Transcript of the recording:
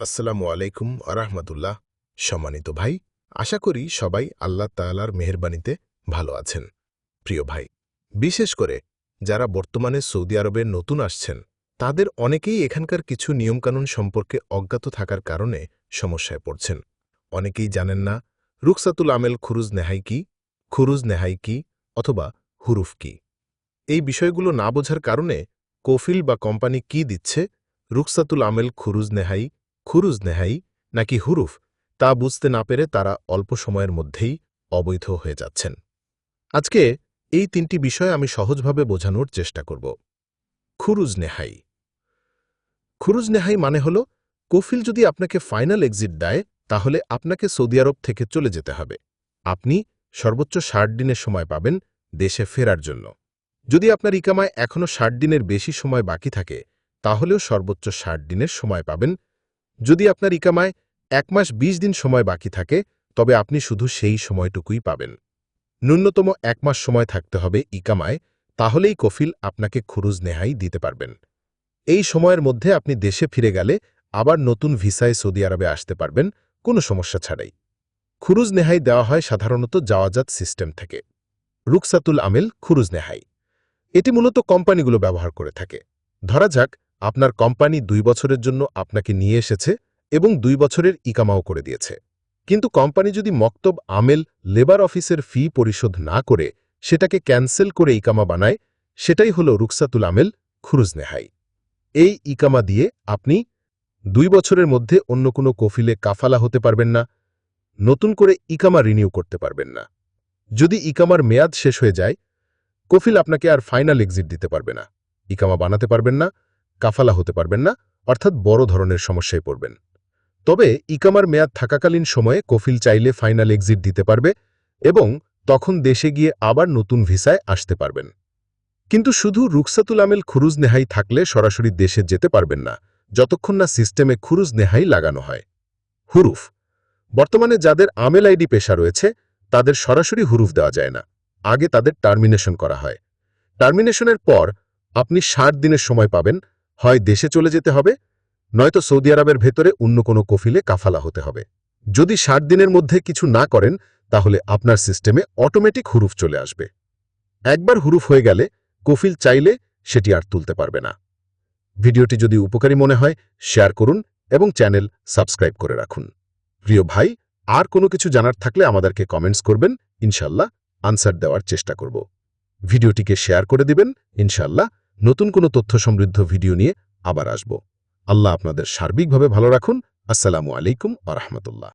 আসসালামু আলাইকুম আরহামতুল্লাহ সম্মানিত ভাই, আশা করি সবাই আল্লাহ তাআলার মেহেরবানিতে ভালো আছেন। প্রিয় ভাই, বিশেষ করে যারা বর্তমানে সৌদি আরবে নতুন আসছেন, তাদের অনেকেই এখানকার কিছু নিয়মকানুন সম্পর্কে অজ্ঞাত থাকার কারণে সমস্যায় পড়ছেন। অনেকেই জানেন না রুকসাতুল আমেল খুরুজ নেহাই কি, খুরুজ নেহাই কি, অথবা হুরুফ কি। এই বিষয়গুলো না বোঝার কারণে কফিল বা কোম্পানি কি দিচ্ছে রুকসাতুল আমেল খুরুজ নেহাই খুরুজ নেহাই নাকি হুরুফ, তা বুঝতে না পেরে তারা অল্প সময়ের মধ্যেই অবৈধ হয়ে যাচ্ছেন। আজকে এই তিনটি বিষয় আমি সহজভাবে বোঝানোর চেষ্টা করব। খুরুজ নেহাই। খুরুজ নেহাই মানে হল, কফিল যদি আপনাকে ফাইনাল এক্সিট দেয়, তাহলে আপনাকে সৌদি আরব থেকে চলে যেতে হবে। আপনি সর্বোচ্চ ষাট দিনের সময় পাবেন দেশে ফেরার জন্য। যদি আপনার ইকামায় এখনও ষাট দিনের বেশি সময় বাকি থাকে, তাহলেও সর্বোচ্চ ষাট দিনের সময় পাবেন যদি আপনার ইকামায় এক মাস ২০ দিন সময় বাকি থাকে, তবে আপনি শুধু সেই সময়টুকুই পাবেন। ন্যূনতম এক মাস সময় থাকতে হবে ইকামায়, তাহলেই কফিল আপনাকে খুরুজ নেহাই দিতে পারবেন। এই সময়ের মধ্যে আপনি দেশে ফিরে গেলে আবার নতুন ভিসায় সৌদি আরবে আসতে পারবেন, কোনো সমস্যা ছাড়াই। খুরুজ নেহাই দেওয়া হয় সাধারণত যাওয়াজাত সিস্টেম থেকে। রুকসাতুল আমেল খুরুজ নেহাই। এটি মূলত কোম্পানিগুলো ব্যবহার করে থাকে। ধরা যাক আপনার কোম্পানি দুই বছরের জন্য আপনাকে নিয়ে এসেছে এবং দুই বছরের ইকামাও করে দিয়েছে। কিন্তু কোম্পানি যদি মক্তব আমেল লেবার অফিসের ফি পরিশোধ না করে সেটাকে ক্যান্সেল করে ইকামা বানায়, সেটাই হল রুকসাতুল আমেল খুরুজ নেহাই। এই ইকামা দিয়ে আপনি দুই বছরের মধ্যে অন্য কোনো কফিলে কাফালা হতে পারবেন না, নতুন করে ইকামা রিনিউ করতে পারবেন না। যদি ইকামার মেয়াদ শেষ হয়ে যায়, কফিল আপনাকে আর ফাইনাল এক্সিট দিতে পারবে না, ইকামা বানাতে পারবেন না কাফালা হতে পারবেন না, অর্থাৎ বড় ধরনের সমস্যায় পড়বেন। তবে ইকামার মেয়াদ থাকাকালীন সময়ে কফিল চাইলে ফাইনাল এক্সিট দিতে পারবে এবং তখন দেশে গিয়ে আবার নতুন ভিসায় আসতে পারবেন। কিন্তু শুধু রুকসাতুল আমেল খুরুজ নেহাই থাকলে সরাসরি দেশে যেতে পারবেন না, যতক্ষণ না সিস্টেমে খুরুজ নেহাই লাগানো হয়। হুরুফ, বর্তমানে যাদের আমেল আইডি পেশা রয়েছে, তাদের সরাসরি হুরুফ দেওয়া যায় না, আগে তাদের টার্মিনেশন করা হয়। টার্মিনেশনের পর আপনি ষাট দিনের সময় পাবেন হয় দেশে চলে যেতে হবে, নয়তো সৌদি আরবের ভেতরে অন্য কোনো কফিলে কাফালা হতে হবে। যদি ষাট দিনের মধ্যে কিছু না করেন, তাহলে আপনার সিস্টেমে অটোমেটিক হুরুফ চলে আসবে। একবার হুরুফ হয়ে গেলে কফিল চাইলে সেটি আর তুলতে পারবে না। ভিডিওটি যদি উপকারী মনে হয়, শেয়ার করুন এবং চ্যানেল সাবস্ক্রাইব করে রাখুন। প্রিয় ভাই, আর কোনো কিছু জানার থাকলে আমাদেরকে কমেন্টস করবেন, ইনশাল্লাহ আনসার দেওয়ার চেষ্টা করব। ভিডিওটিকে শেয়ার করে দিবেন, ইনশাল্লাহ নতুন কোনো তথ্য সমৃদ্ধ ভিডিও নিয়ে আবার আসব। আল্লাহ আপনাদের সার্বিকভাবে ভালো রাখুন। আসসালামু আলাইকুম আ রহমতুল্লাহ।